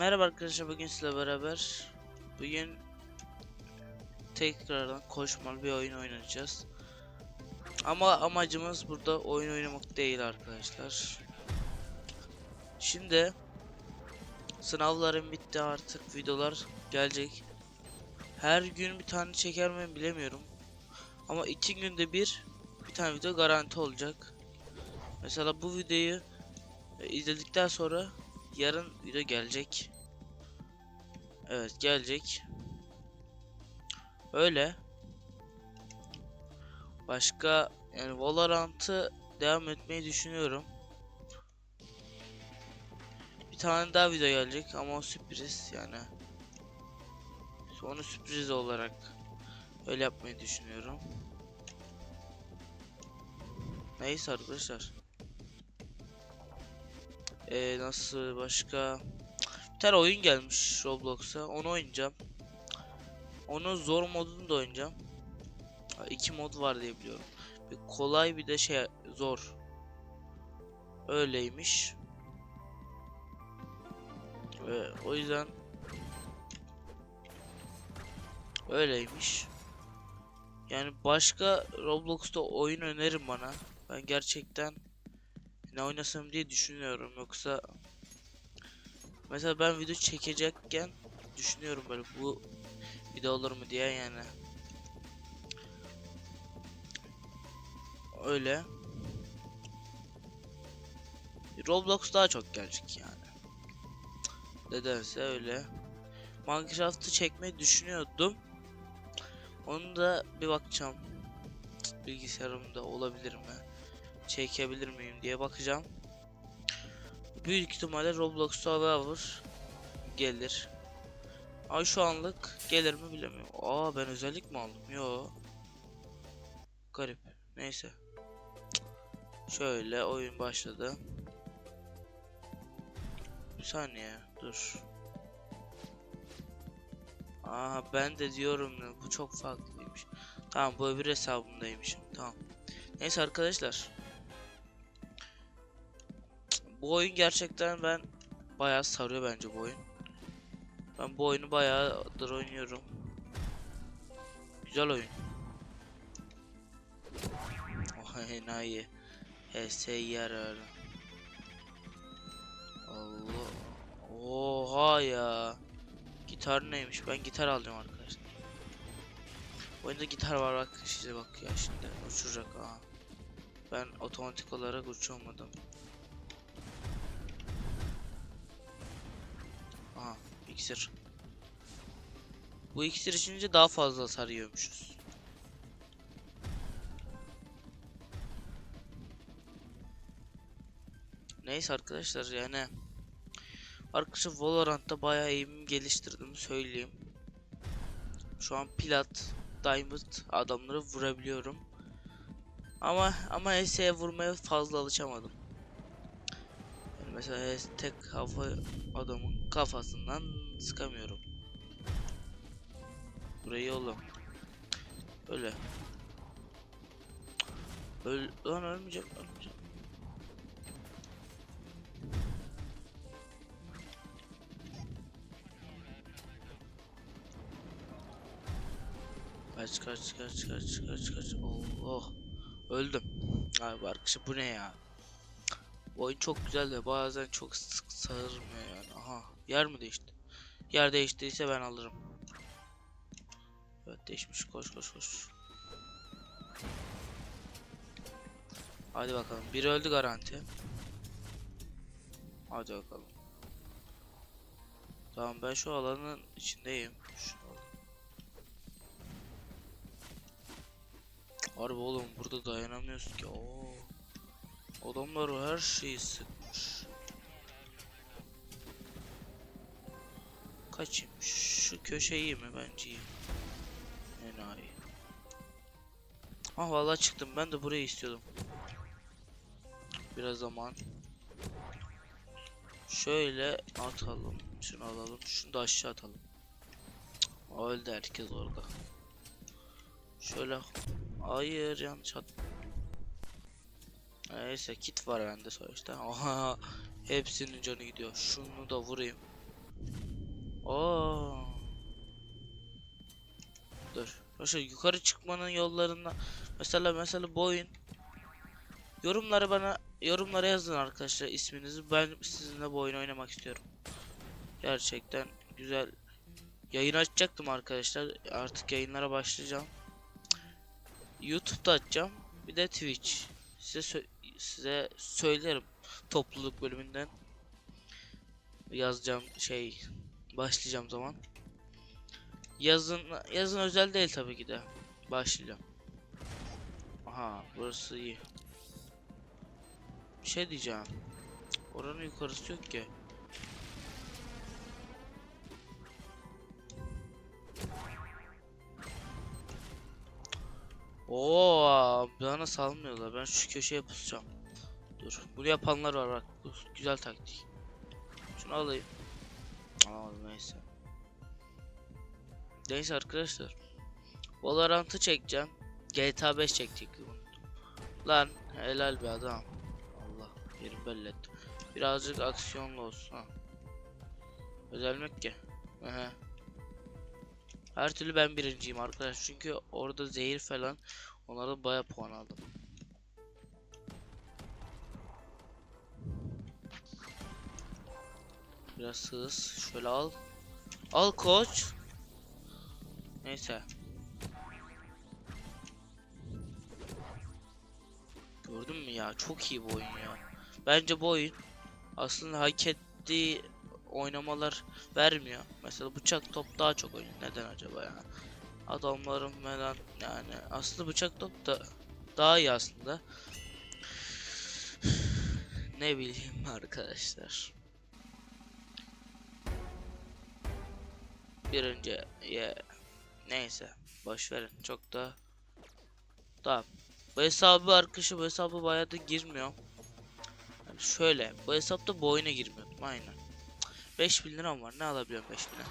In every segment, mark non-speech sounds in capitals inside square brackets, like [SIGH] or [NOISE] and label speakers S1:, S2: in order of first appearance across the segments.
S1: Merhaba arkadaşlar bugün sizle beraber bugün tekrardan koşmalı bir oyun oynayacağız. Ama amacımız burada oyun oynamak değil arkadaşlar. Şimdi sınavlarım bitti artık videolar gelecek. Her gün bir tane çeker miyim bilemiyorum. Ama iki günde bir bir tane video garanti olacak. Mesela bu videoyu e, izledikten sonra yarın video gelecek. Evet gelecek. Öyle. Başka yani Valorant'ı devam etmeyi düşünüyorum. Bir tane daha video gelecek ama o sürpriz yani. Onu sürpriz olarak öyle yapmayı düşünüyorum. Neyse arkadaşlar. Ee, nasıl başka bir tane oyun gelmiş Roblox'a onu oynayacağım. Onun zor modunu da oynayacağım. İki mod var diye biliyorum. Bir kolay bir de şey zor. Öyleymiş. Ve o yüzden öyleymiş. Yani başka Roblox'ta oyun önerin bana. Ben gerçekten ne oynasam diye düşünüyorum. Yoksa mesela ben video çekecekken düşünüyorum böyle bu video olur mu diye yani. Öyle. Roblox daha çok gelecek yani. Nedense öyle. Minecraft'ı çekmeyi düşünüyordum. Onu da bir bakacağım. Bilgisayarımda olabilir mi çekebilir miyim diye bakacağım. Büyük ihtimalle Roblox Survivor gelir. Ay şu anlık gelir mi bilemiyorum. Aa ben özellik mi aldım? Yo. Garip. Neyse. Şöyle oyun başladı. Bir saniye dur. Aha ben de diyorum ya bu çok farklıymış. Tamam bu öbür hesabımdaymışım. Tamam. Neyse arkadaşlar. Bu oyun gerçekten ben bayağı sarıyor bence bu oyun. Ben bu oyunu bayağıdır oynuyorum. Güzel oyun. Oha enayi. HS yarar. Allah. Oha ya. Gitar neymiş? Ben gitar alacağım arkadaşlar. Oyunda gitar var bak size bak ya şimdi uçuracak ha. Ben otomatik olarak uçamadım. İksir. Bu iksir içince daha fazla sarıyormuşuz. Neyse arkadaşlar yani Arkadaşlar Valorant'ta bayağı aim geliştirdim söyleyeyim. Şu an plat, diamond adamları vurabiliyorum. Ama ama HS'ye vurmaya fazla alışamadım. Yani mesela HS tek kafa adamın kafasından sıkamıyorum. Burayı oğlum. Öyle. Öl lan ölmeyeceğim, ölmeyeceğim. Kaç kaç kaç kaç kaç kaç. Allah. Öldüm. Abi arkadaşlar bu ne ya? Bu oyun çok güzel de bazen çok sık sarmıyor yani. Aha yer mi değişti? Yer değiştiyse ben alırım. Evet değişmiş. Koş koş koş. Hadi bakalım. Biri öldü garanti. Hadi bakalım. Tamam ben şu alanın içindeyim. Şunu. Harbi oğlum burada dayanamıyorsun ki. Oo. Adamlar her şeyi sıkmış. Kaçayım. Şu köşe iyi mi? Bence iyi. Enayi. Ah vallahi çıktım. Ben de burayı istiyordum. Biraz zaman. Şöyle atalım. Şunu alalım. Şunu da aşağı atalım. Öldü herkes orada. Şöyle Hayır yanlış at. Neyse kit var bende sonuçta. [LAUGHS] Oha hepsinin canı gidiyor. Şunu da vurayım. Oo. Dur. Başka yukarı çıkmanın yollarında mesela mesela bu oyun yorumları bana yorumlara yazın arkadaşlar isminizi. Ben sizinle bu oyunu oynamak istiyorum. Gerçekten güzel. Yayın açacaktım arkadaşlar. Artık yayınlara başlayacağım. YouTube'da açacağım. Bir de Twitch. Size sö- size söylerim topluluk bölümünden yazacağım şey başlayacağım zaman. Yazın yazın özel değil tabii ki de. Başlayacağım. Aha burası iyi. Bir şey diyeceğim. Oranın yukarısı yok ki. Oo, bana salmıyorlar. Ben şu köşeye pusacağım. Dur. Bunu yapanlar var bak. Güzel taktik. Şunu alayım. Alamadım neyse. Neyse arkadaşlar. Valorant'ı çekeceğim. GTA 5 çekecektim. Lan helal bir adam. Allah yerim belli. Birazcık aksiyonlu olsun ha. Özelmek ki. Ehe. Her türlü ben birinciyim arkadaş. Çünkü orada zehir falan onlarda baya puan aldım. Biraz hız. Şöyle al. Al koç. Neyse. Gördün mü ya? Çok iyi bu oyun ya. Bence bu oyun aslında hak ettiği oynamalar vermiyor. Mesela bıçak top daha çok oyun. Neden acaba ya? Adamların falan yani aslında bıçak top da daha iyi aslında. [SIGHS] ne bileyim arkadaşlar. Birinci ye neyse boş verin çok da Tamam. Bu hesabı arkadaşı bu hesabı bayağı da girmiyor. Yani şöyle bu hesapta bu oyuna girmiyordum aynen. 5000 liram var ne alabiliyorum 5000'e?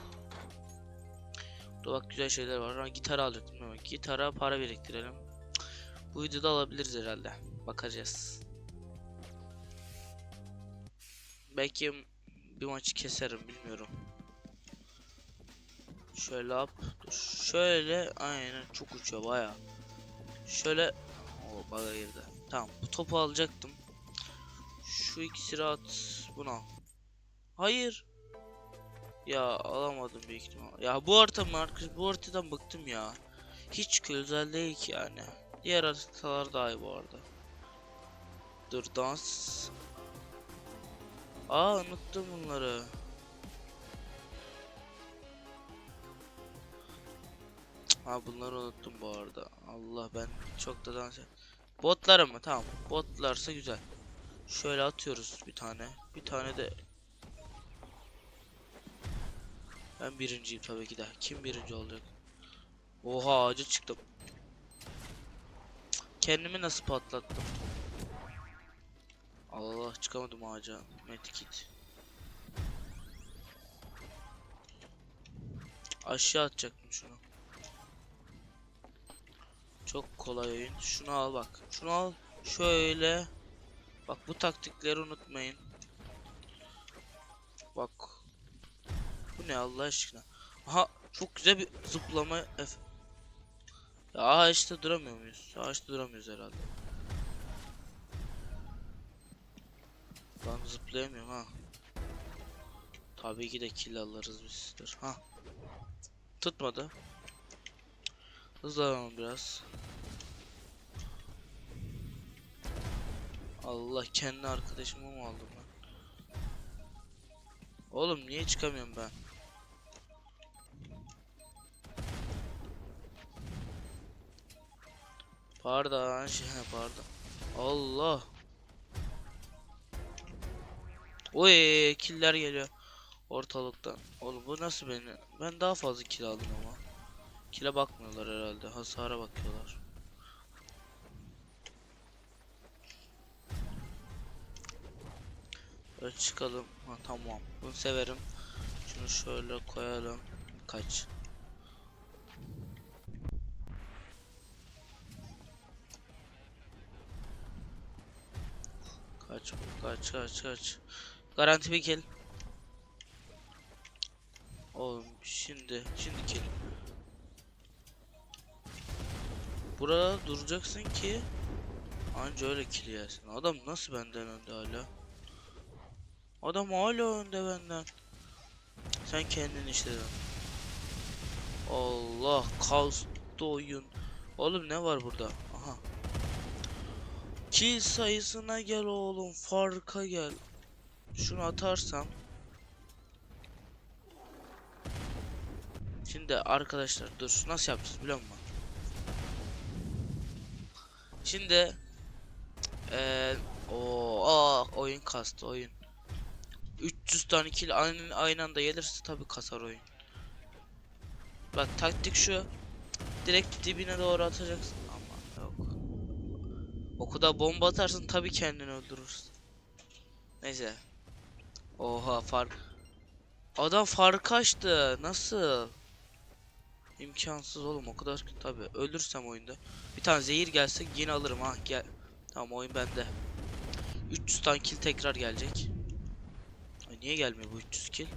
S1: Burada bak güzel şeyler var. Ha, gitar alacaktım ama gitara para biriktirelim. Bu videoda alabiliriz herhalde. Bakacağız. Belki bir maçı keserim bilmiyorum. Şöyle yap. Şöyle aynen çok uçuyor baya. Şöyle o baga girdi. Tamam bu topu alacaktım. Şu ikisini at. Bunu al. Hayır. Ya alamadım büyük ihtimal. Ya bu harita mı arkadaş? Bu haritadan bıktım ya. Hiç güzel değil ki yani. Diğer haritalar daha iyi bu arada. Dur dans. Aa unuttum bunları. Ha bunları unuttum bu arada. Allah ben çok da dans Botlar mı? Tamam. Botlarsa güzel. Şöyle atıyoruz bir tane. Bir tane de Ben birinciyim tabii ki de. Kim birinci olacak? Oha ağaca çıktım. Kendimi nasıl patlattım? Allah çıkamadım ağaca. Medkit. Aşağı atacaktım şunu. Çok kolay oyun. Şunu al bak. Şunu al. Şöyle. Bak bu taktikleri unutmayın. Bak. Bu ne Allah aşkına? Aha çok güzel bir zıplama F. Ya ağaçta duramıyor muyuz? Ağaçta duramıyoruz herhalde. Ben zıplayamıyorum ha. Tabii ki de kill alırız biz. Dur ha. Tutmadı. Hızlanalım biraz. Allah kendi arkadaşımı mı aldım ben? Oğlum niye çıkamıyorum ben? Pardon şey pardon. Allah. Oy killer geliyor ortalıktan. Oğlum bu nasıl beni? Ben daha fazla kill aldım ama. Kile bakmıyorlar herhalde. Hasara bakıyorlar. Böyle çıkalım. Ha, tamam. Bunu severim. Şunu şöyle koyalım. Kaç. Kaç kaç kaç kaç. Garanti bir kill. Oğlum Şimdi, şimdi kill. Burada duracaksın ki anca öyle kill yersin. Adam nasıl benden önde hala? Adam hala önde benden. Sen kendin işte. Allah kastı oyun. Oğlum ne var burada? Aha. Kill sayısına gel oğlum. Farka gel. Şunu atarsam. Şimdi arkadaşlar dur nasıl yapacağız biliyor musun? Şimdi eee o oyun kastı oyun. 300 tane kill aynı, aynı anda gelirse tabi kasar oyun. Bak taktik şu. Direkt dibine doğru atacaksın ama yok. Okuda bomba atarsın tabi kendini öldürürsün. Neyse. Oha fark. Adam fark açtı. Nasıl? İmkansız oğlum o kadar tabi ölürsem oyunda. Bir tane zehir gelse yine alırım ha gel. Tamam oyun bende. 300 tane kill tekrar gelecek. Ay niye gelmiyor bu 300 kill?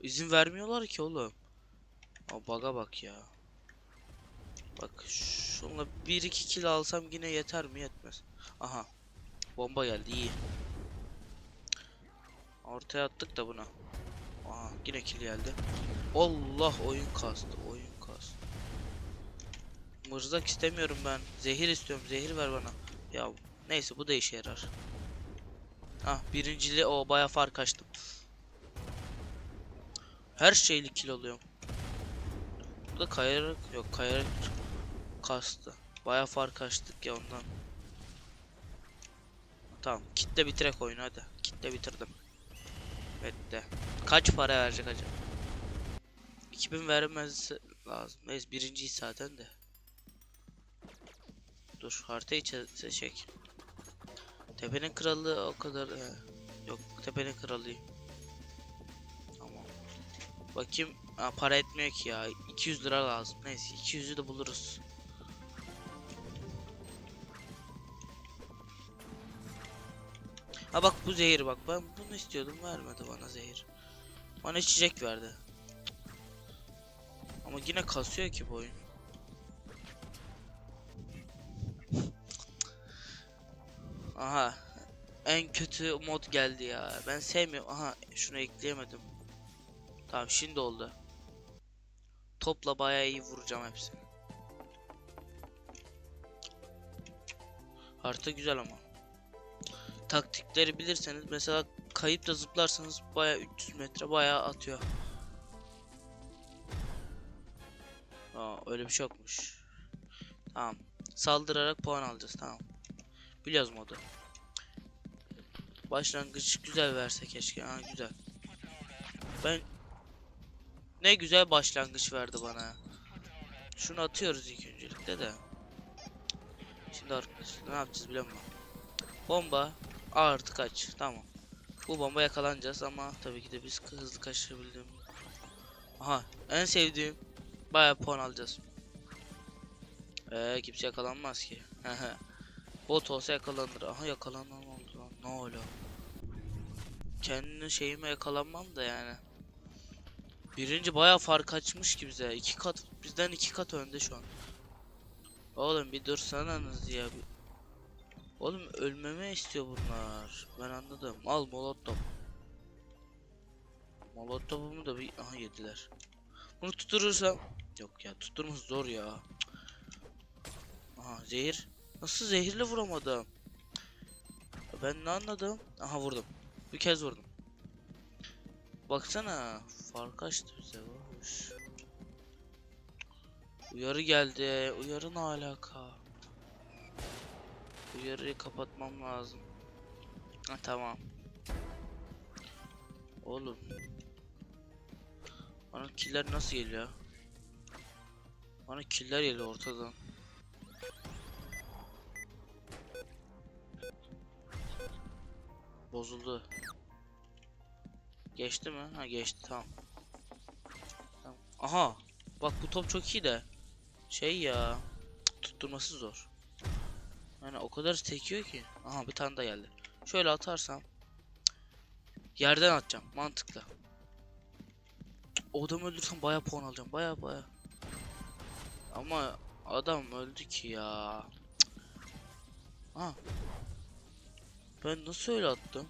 S1: İzin vermiyorlar ki oğlum. Aa bug'a bak ya. Bak şunla 1-2 kill alsam yine yeter mi yetmez. Aha. Bomba geldi iyi. Ortaya attık da buna. Aha yine kill geldi. Allah oyun kastı oyun kastı. Mırzak istemiyorum ben. Zehir istiyorum. Zehir ver bana. Ya neyse bu da işe yarar. Ah birincili o baya fark açtım. Her şeyli kill alıyorum. Bu da kayarak yok kayarak kastı. Baya fark açtık ya ondan. Tamam kitle bitirek oyunu hadi. Kitle bitirdim. Bitti. Kaç para verecek acaba? 2000 vermesi lazım. Neyse birinciyiz zaten de. Dur haritayı çe- çek. Tepenin kralı o kadar he. Yok tepenin kralıyım. Tamam. Bakayım ha, para etmiyor ki ya. 200 lira lazım. Neyse 200'ü de buluruz. Ha bak bu zehir bak ben bunu istiyordum vermedi bana zehir. Bana içecek verdi. Ama yine kasıyor ki bu oyun. Aha. En kötü mod geldi ya. Ben sevmiyorum. Aha şunu ekleyemedim. Tamam şimdi oldu. Topla bayağı iyi vuracağım hepsini. Harita güzel ama. Taktikleri bilirseniz mesela kayıp da zıplarsanız bayağı 300 metre bayağı atıyor. Aa öyle bir şey yokmuş. Tamam. Saldırarak puan alacağız tamam. Biliyoruz modu. Başlangıç güzel verse keşke. Ha güzel. Ben ne güzel başlangıç verdi bana. Şunu atıyoruz ilk öncelikle de. Şimdi arkadaşlar ne yapacağız biliyor musun? Bomba artı kaç. Tamam. Bu bomba yakalanacağız ama tabii ki de biz hızlı kaçabildim. Aha en sevdiğim bayağı puan alacağız. Eee kimse yakalanmaz ki. Bot olsa yakalanır. Aha yakalanan oldu lan. Ne oluyor? Kendi şeyime yakalanmam da yani. Birinci bayağı fark açmış ki bize. İki kat bizden iki kat önde şu an. Oğlum bir dursanız ya. Bir... Oğlum ölmeme istiyor bunlar. Ben anladım. Al molotof. Molotofumu da bir aha yediler. Bunu tuturursam yok ya tutturması zor ya. Aha zehir. Nasıl zehirle vuramadım? Ben ne anladım? Aha vurdum. Bir kez vurdum. Baksana fark açtı bize. Hoş. Uyarı geldi. Uyarı ne alaka? Uyarıyı kapatmam lazım. Ha tamam. Oğlum. Bana killer nasıl geliyor? Bana killer geliyor ortadan. Bozuldu. Geçti mi? Ha geçti tamam. Tamam. Aha. Bak bu top çok iyi de. Şey ya. Tutturması zor. Yani o kadar sekiyor ki. Aha bir tane daha geldi. Şöyle atarsam. Yerden atacağım. Mantıklı. O adamı öldürsem baya puan alacağım. Baya baya. Ama adam öldü ki ya. Ha. Ben nasıl öyle attım?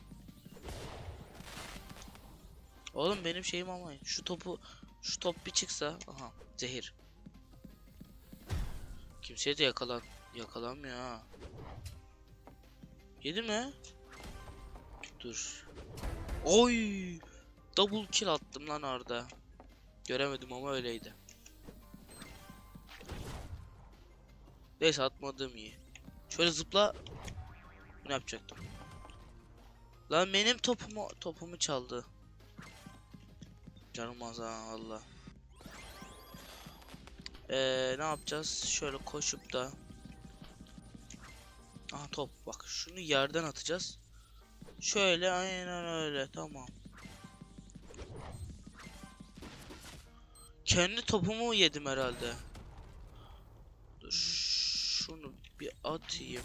S1: Oğlum benim şeyim almayın. Şu topu şu top bir çıksa. Aha zehir. Kimseye de yakalan yakalanmıyor ha. Yedi mi? Dur. Oy! Double kill attım lan orada. Göremedim ama öyleydi. Neyse atmadığım iyi. Şöyle zıpla. Ne yapacaktım? Lan benim topumu topumu çaldı. Canım az ha valla. Ee, ne yapacağız? Şöyle koşup da Aha top bak şunu yerden atacağız. Şöyle aynen öyle tamam. Kendi topumu yedim herhalde. Dur şunu bir atayım.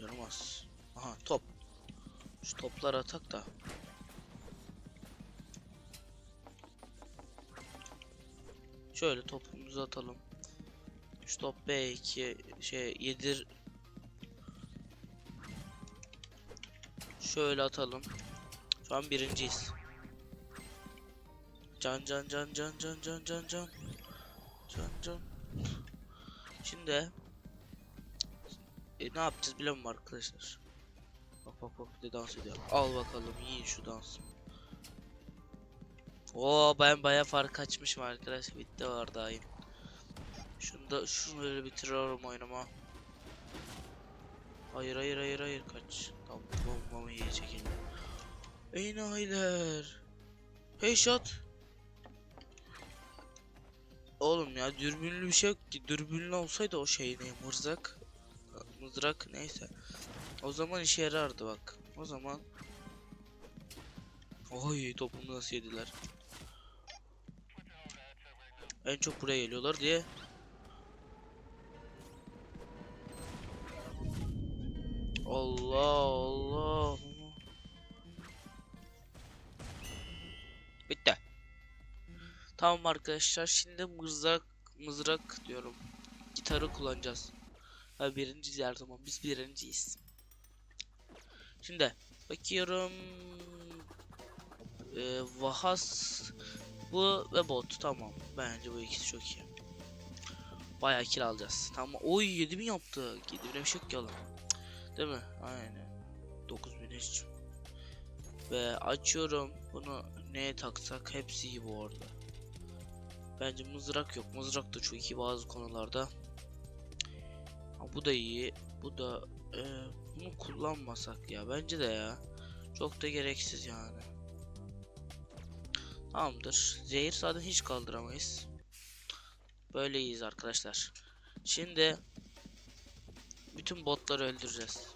S1: Yaramaz. Aha top. Şu toplar atak da. Şöyle topumuzu atalım. Şu top B2 şey yedir. Şöyle atalım. Şu an birinciyiz. Can can can can can can can can. Can can. Şimdi e, ne yapacağız bilemiyorum arkadaşlar. Bak bak bak bir de dans ediyor. Al bakalım yiyin şu dansı. Oo ben baya fark açmışım arkadaş. Bitti var iyi. Şunu da öyle bitiriyorum oynama. Hayır hayır hayır hayır kaç. Tamam bombamı yiyecek eline. Ey nahiler. Headshot. Oğlum ya dürbünlü bir şey yok ki. Dürbünlü olsaydı o şey ne mızrak. Mızrak neyse. O zaman işe yarardı bak. O zaman. Oy topumu nasıl yediler. En çok buraya geliyorlar diye. Allah Allah. Bitti. Tamam arkadaşlar şimdi mızrak mızrak diyorum. Gitarı kullanacağız. Ha birinciyiz her biz birinciyiz. Şimdi bakıyorum. Ee, Vahas bu ve bot tamam. Bence bu ikisi çok iyi. Bayağı kill alacağız. Tamam. Oy 7000 yaptı. 7000'e bir şey yok ki oğlum. Değil mi? Aynen. 9000 hiç. Ve açıyorum. Bunu neye taksak hepsi iyi bu arada. Bence mızrak yok. Mızrak da çok iyi bazı konularda. Ha, bu da iyi. Bu da e, bunu kullanmasak ya. Bence de ya. Çok da gereksiz yani. Tamamdır. Zehir zaten hiç kaldıramayız. Böyle iyiyiz arkadaşlar. Şimdi bütün botları öldüreceğiz.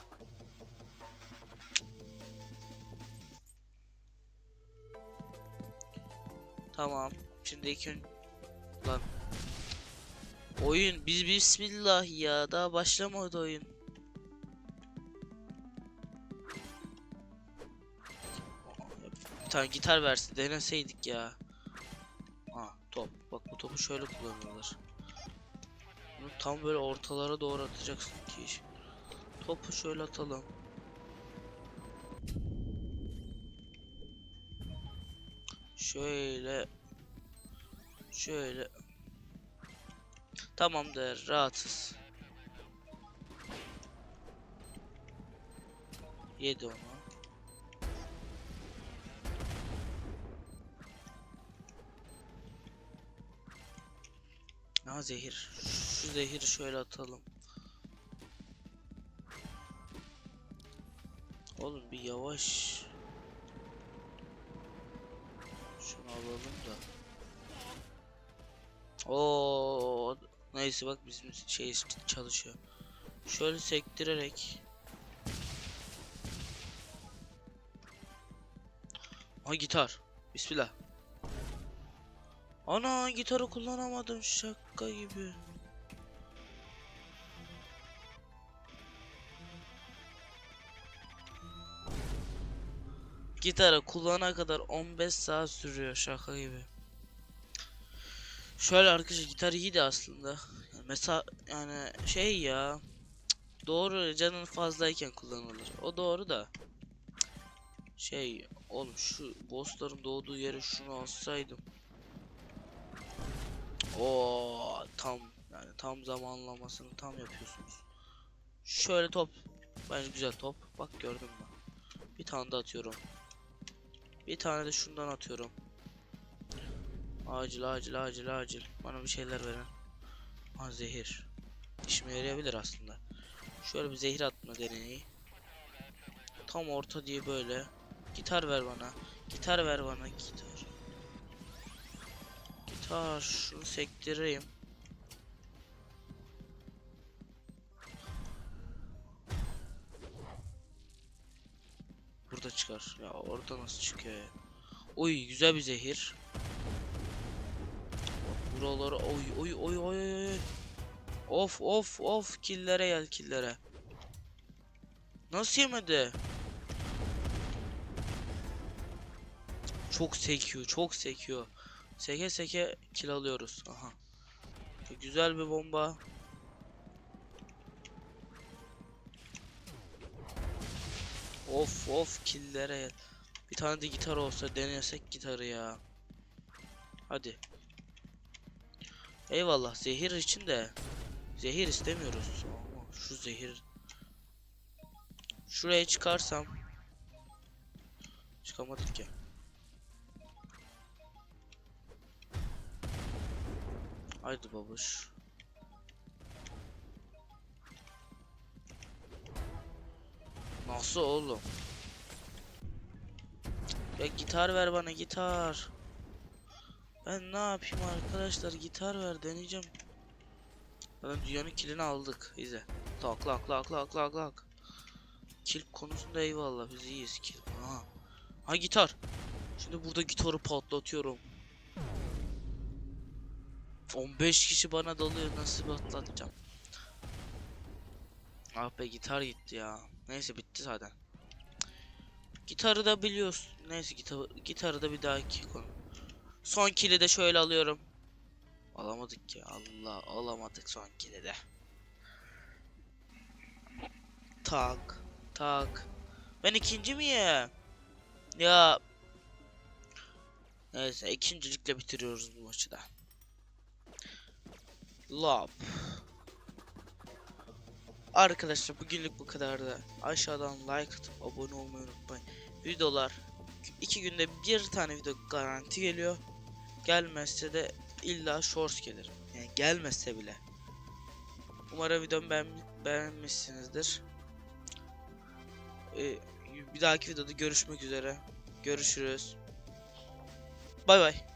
S1: Tamam. Şimdi ilk. Lan. Oyun biz bismillah ya daha başlamadı oyun. Bir tane gitar versin deneseydik ya. Ha top. Bak bu topu şöyle kullanıyorlar. Tam böyle ortalara doğru atacaksın ki. Topu şöyle atalım. Şöyle. Şöyle. Tamamdır. Rahatsız. Yedi onu. Ha zehir. Şu zehiri şöyle atalım. Oğlum bir yavaş. Şunu alalım da. Oo, neyse bak bizim şey çalışıyor. Şöyle sektirerek. Ha gitar. Bismillah. Ana gitarı kullanamadım şaka gibi. Gitarı kullanana kadar 15 saat sürüyor şaka gibi. Şöyle arkadaşlar gitar iyiydi aslında. Yani mesela yani şey ya doğru canın fazlayken kullanılır. O doğru da şey oğlum şu bossların doğduğu yere şunu alsaydım. Oo tam yani tam zamanlamasını tam yapıyorsunuz. Şöyle top. Bence güzel top. Bak gördün mü? Bir tane de atıyorum. Bir tane de şundan atıyorum. Acil acil acil acil. Bana bir şeyler verin. Ha zehir. İşime yarayabilir aslında. Şöyle bir zehir atma deneyi. Tam orta diye böyle. Gitar ver bana. Gitar ver bana gitar. Gitar şunu sektireyim. Burada çıkar. Ya orada nasıl çıkıyor? Oy güzel bir zehir. Buraları oy oy oy oy oy. Of of of killere gel killere. Nasıl yemedi? Çok sekiyor, çok sekiyor. Seke seke kill alıyoruz. Aha. Güzel bir bomba. Of of killere gel. Bir tane de gitar olsa denesek gitarı ya. Hadi. Eyvallah zehir için de zehir istemiyoruz. Şu zehir Şuraya çıkarsam Çıkamadık ki. Haydi babuş. Nasıl oğlum? Ya gitar ver bana gitar. Ben ne yapayım arkadaşlar gitar ver deneyeceğim. Zaten dünyanın kilini aldık izle. Tak lak lak lak lak lak. Kil konusunda eyvallah biz iyiyiz kil. Ha. Ha gitar. Şimdi burada gitarı patlatıyorum. 15 kişi bana dalıyor nasıl patlatacağım. Ah be gitar gitti ya. Neyse bitti zaten. Gitarı da biliyorsun. Neyse gitar gitarı da bir dahaki konu. Son kili de şöyle alıyorum. Alamadık ki. Allah alamadık son kili de. Tak. Tak. Ben ikinci miyim? Ya. Neyse ikincilikle bitiriyoruz bu maçı da. Lop. Arkadaşlar bugünlük bu kadar da aşağıdan like atıp abone olmayı unutmayın. Videolar iki günde bir tane video garanti geliyor. Gelmezse de illa shorts gelir. Yani gelmezse bile. Umarım videomu beğen beğenmişsinizdir. Ee, bir dahaki videoda görüşmek üzere. Görüşürüz. Bay bay.